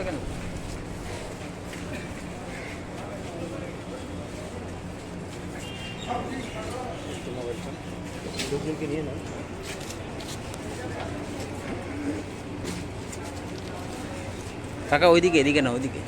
Second লোকজনকে নিয়ে না কাকা ওইদিকে এদিকে না ওইদিকে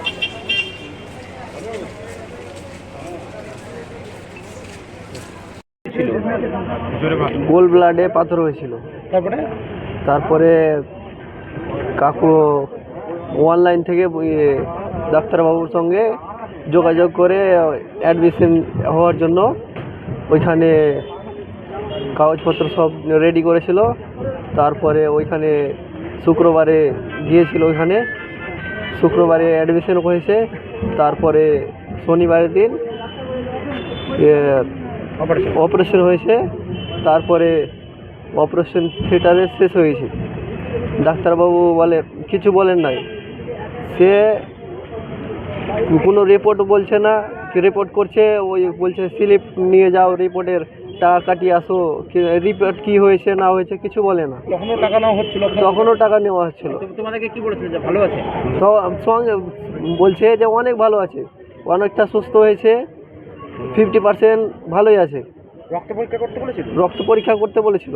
Thank you. গোল ব্লাডে পাথর হয়েছিল। তারপরে? তারপরে কাকু অনলাইন থেকে ইয়ে ডাক্তারবাবুর সঙ্গে যোগাযোগ করে অ্যাডমিশন হওয়ার জন্য ওইখানে কাগজপত্র সব রেডি করেছিল। তারপরে ওইখানে শুক্রবারে গিয়েছিল ওইখানে। শুক্রবারে অ্যাডমিশন হয়েছে। তারপরে শনিবারের দিন অপারেশন হয়েছে তারপরে অপারেশন থিয়েটারে শেষ হয়েছে। ডাক্তারবাবু বলে কিছু বলেন নাই। সে কোনো রিপোর্ট বলছে না কি রিপোর্ট করছে ওই বলছে স্লিপ নিয়ে যাও রিপোর্টের টাকা কাটিয়ে আসো রিপোর্ট কি হয়েছে না হয়েছে কিছু বলে না। তখনও টাকা নেওয়া হচ্ছিল? তখনও টাকা নেওয়া হচ্ছিল। তোমাদেরকে কি বলেছিল যে ভালো আছে? তো সঙ্গে বলছে যে অনেক ভালো আছে অনেকটা সুস্থ হয়েছে। ফিফটি পার্সেন্ট ভালোই আছে। রক্ত পরীক্ষা করতে বলেছিল? রক্ত পরীক্ষা করতে বলেছিল।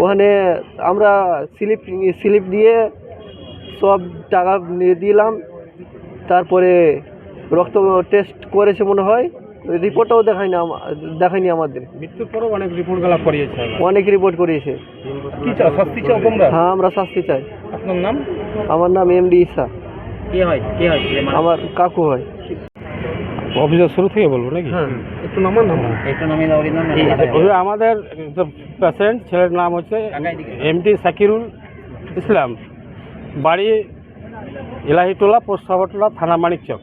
ওখানে আমরা স্লিপ স্লিপ দিয়ে সব টাকা নিয়ে দিলাম। তারপরে রক্ত টেস্ট করেছে মনে হয়। রিপোর্টও দেখায়নি দেখায়নি আমাদের। মৃত্যুর পরও অনেক রিপোর্ট গলা করিয়েছে অনেক রিপোর্ট করিয়েছে। কি চাও শাস্তি চাও তোমরা? হ্যাঁ আমরা শাস্তি চাই। আপনার নাম? আমার নাম এমডি ইসা কে হয়? কে হয়? আমার কাকু হয়। অফিসার শুরু থেকে বলব নাকি? হ্যাঁ একটু নামান নাম একটু নামিয়ে আমাদের পেশেন্ট ছেলের নাম হচ্ছে এমটি সাকিরুল ইসলাম বাড়ি এলাহিটোলা পোস্ট সাবরটোলা থানা মানিকচক।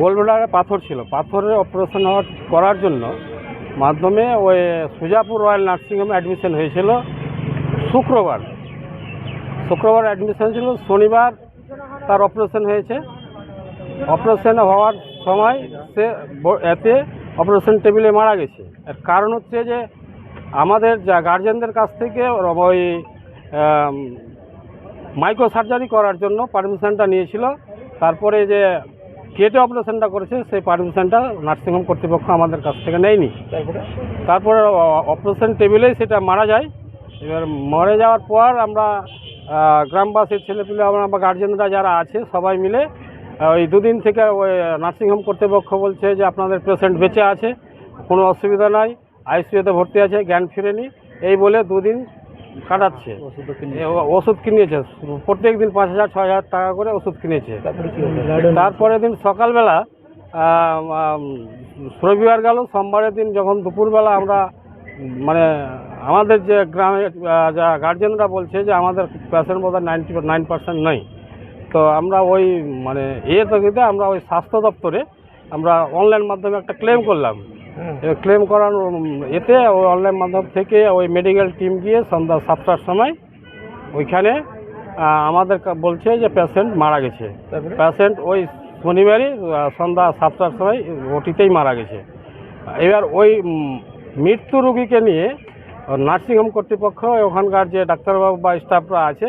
গোলবেলারে পাথর ছিল। পাথরের অপারেশন হওয়ার করার জন্য মাধ্যমে ওই সুজাপুর রয়্যাল নার্সিংহোমে অ্যাডমিশন হয়েছিল শুক্রবার। শুক্রবার অ্যাডমিশন ছিল শনিবার তার অপারেশন হয়েছে। অপারেশন হওয়ার সময় সে এতে অপারেশন টেবিলে মারা গেছে। এর কারণ হচ্ছে যে আমাদের যা গার্জেনদের কাছ থেকে ওই মাইক্রো সার্জারি করার জন্য পারমিশনটা নিয়েছিল। তারপরে যে কেটে অপারেশনটা করেছে সেই পারমিশনটা নার্সিংহোম কর্তৃপক্ষ আমাদের কাছ থেকে নেয়নি। তারপরে? অপারেশন টেবিলেই সেটা মারা যায়। এবার মরে যাওয়ার পর আমরা গ্রামবাসীর ছেলেপিলে আমরা বা গার্জেনরা যারা আছে সবাই মিলে ওই দুদিন থেকে ওই নার্সিংহোম কর্তৃপক্ষ বলছে যে আপনাদের পেশেন্ট বেঁচে আছে কোনো অসুবিধা নাই আইসিইউতে ভর্তি আছে জ্ঞান ফিরেনি এই বলে দুদিন কাটাচ্ছে। ওষুধ কিনেছে। প্রত্যেক দিন পাঁচ হাজার ছ হাজার টাকা করে ওষুধ কিনেছে। তারপরে দিন সকালবেলা রবিবার গেল সোমবারের দিন যখন দুপুরবেলা আমরা মানে আমাদের যে গ্রামে আহ, যা গার্জেনরা বলছে যে আমাদের পেশেন্ট বোধ হয় নাইনটি নাইন পার্সেন্ট নেই। তো আমরা ওই মানে তকিতে আমরা ওই স্বাস্থ্য দপ্তরে আমরা অনলাইন মাধ্যমে একটা ক্লেম করলাম। ক্লেম করার এতে ওই অনলাইন মাধ্যম থেকে ওই মেডিকেল টিম গিয়ে সন্ধ্যা সাতটার সময় ওইখানে আমাদের বলছে যে পেশেন্ট মারা গেছে। পেশেন্ট ওই শনিবারই সন্ধ্যা সাতটার সময় ওটিতেই মারা গেছে। এবার ওই মৃত্যু রোগীকে নিয়ে নার্সিংহোম কর্তৃপক্ষ ওখানকার যে ডাক্তারবাবু বা স্টাফরা আছে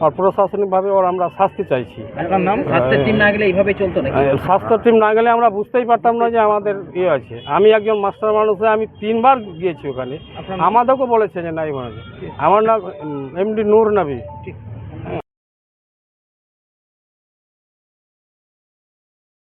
আর প্রশাসনিকভাবে ওর আমরা শাস্তি চাইছি। স্বাস্থ্যের team না গেলে এইভাবে চলতো আহ, স্বাস্থ্য টিম না গেলে আমরা বুঝতেই পারতাম না যে আমাদের ইয়ে আছে। আমি একজন মাস্টার মানুষ আমি তিনবার গিয়েছি ওখানে। আমাদেরকে আমাদেরকেও বলেছে যে নাই মনে হয়। আমার নাম এমডি নূর নাবি। ঠিক।